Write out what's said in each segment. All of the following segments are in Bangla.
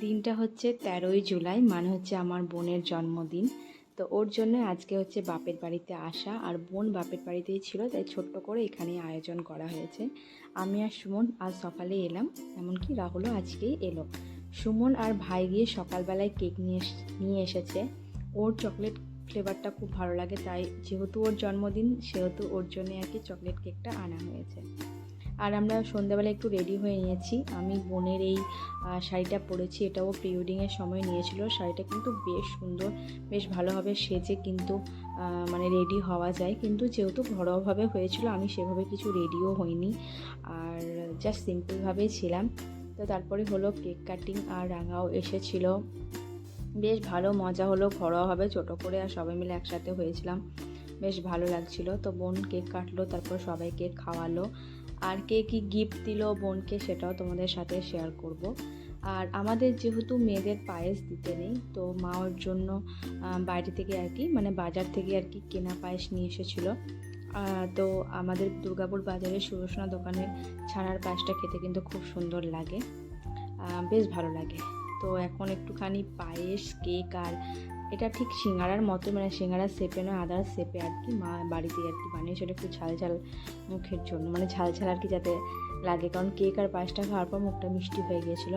দিনটা হচ্ছে তেরোই জুলাই মানে হচ্ছে আমার বোনের জন্মদিন। তো ওর জন্য আজকে হচ্ছে বাপের বাড়িতে আসা, আর বোন বাপের বাড়িতেই ছিল, তাই ছোট্ট করে এখানে আয়োজন করা হয়েছে। আমি আর সুমন আজ সকালে এলাম, এমনকি রাহুলও আজকেই এলো। সুমন আর ভাই গিয়ে সকালবেলায় কেক নিয়ে নিয়ে এসেছে। ওর চকলেট ফ্লেভারটা খুব ভালো লাগে, তাই যেহেতু ওর জন্মদিন, সেহেতু ওর জন্য আর কি চকলেট কেকটা আনা হয়েছে। আর আমরা সন্ধ্যাবেলা একটু রেডি হয়ে নিয়েছি। আমি বোনের এই শাড়িটা পরেছি, এটাও প্রি ওয়েডিংয়ের সময় নিয়েছিল। শাড়িটা কিন্তু বেশ সুন্দর, বেশ ভালোভাবে সেজে কিন্তু মানে রেডি হওয়া যায়। কিন্তু যেহেতু ঘরোয়াভাবে হয়েছিল, আমি সেভাবে কিছু রেডিও হইনি। আর জাস্ট সিম্পলভাবেই ছিলাম। তো তারপরে হলো কেক কাটিং আর রাঙাও এসেছিল। বেশ ভালো, মজা হলো ঘরোয়াভাবে ছোটো করে আর সবাই মিলে একসাথে হয়েছিলাম। বেশ ভালো লাগছিল। তো বোন কেক কাটলো, তারপর সবাইকে খাওয়ালো। আর কে কী গিফট দিল বোনকে সেটাও তোমাদের সাথে শেয়ার করব। আর আমাদের যেহেতু মেয়েদের পায়েস দিতে নেই, তো মা ওর জন্য বাইরে থেকে আর কি মানে বাজার থেকে আর কি কেনা পায়েস নিয়ে এসেছিল। তো আমাদের দুর্গাপুর বাজারের সুরসনা দোকানের ছানার পায়েসটা খেতে কিন্তু খুব সুন্দর লাগে। বেশ ভালো লাগে। তো এখন একটুখানি পায়েস, কেক আর এটা ঠিক সিঙ্গারার মতো মানে সিঙ্গারা সেপে নয়, আদার সেপে আর কি মা বাড়িতে আর কি বানিয়েছিল একটু ঝাল ঝাল মুখের জন্য মানে ঝাল ঝাল আর কি যাতে লাগে। কারণ কেক আর পায়েসটা খাওয়ার পর মুখটা মিষ্টি হয়ে গিয়েছিল।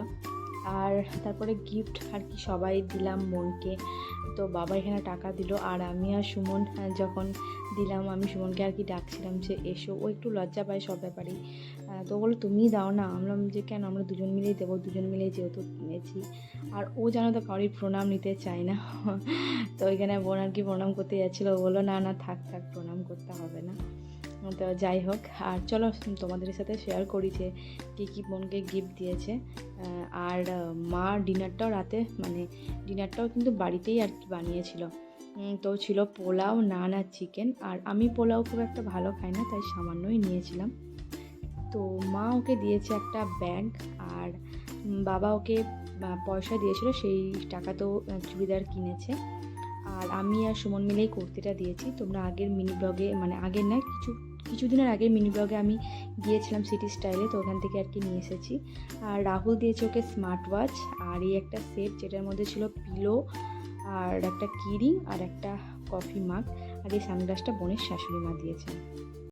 আর তারপরে গিফট আর কি সবাই দিলাম মনকে। তো বাবা এখানে টাকা দিল আর আমি আর সুমন যখন দিলাম আমি সুমনকে আর কি ডাকছিলাম যে এসো। ও একটু লজ্জা পায় সব ব্যাপারেই। তো বলো তুমিই দাও না। আমরা যে, কেন? আমরা দুজন মিলেই দেবো। দুজন মিলেই যেহেতু কিনেছি আর ও জানো তো কারোর প্রণাম নিতে চায় না। তো ওইখানে বোন আর কি প্রণাম করতে যাচ্ছিল। ও বলল, না না, থাক থাক, প্রণাম করতে হবে না। তো যাই হোক আর চলো তোমাদের সাথে শেয়ার করি যে কী কী বোনকে গিফট দিয়েছে। আর মা ডিনারটাও রাতে মানে ডিনারটাও কিন্তু বাড়িতেই আর কি বানিয়েছিল। তো ছিল পোলাও নান আর চিকেন আর আমি পোলাও খুব একটা ভালো খাই না তাই সামান্যই নিয়েছিলাম। তো মা ওকে দিয়েছে একটা ব্যাগ আর বাবা ওকে পয়সা দিয়েছিল সেই টাকাতেও আহ, চুড়িদার কিনেছে। আর আমি আর সুমন মিলেই কুর্তিটা দিয়েছি। তোমরা আগের মিনি ব্লগে মানে আগের না কিছু কিছুদিনের আগে মিনি ব্লগে আমি গিয়েছিলাম সিটি স্টাইলে, তো ওখান থেকে আর কি নিয়ে এসেছি। আর রাহুল দিয়েছে ওকে স্মার্ট ওয়াচ আর এই একটা সেট যেটার মধ্যে ছিল পিলো আর একটা কিরিং আর একটা কফি মাগ আর এই সানগ্লাসটা বোনের শাশুড়ি মা দিয়েছেন।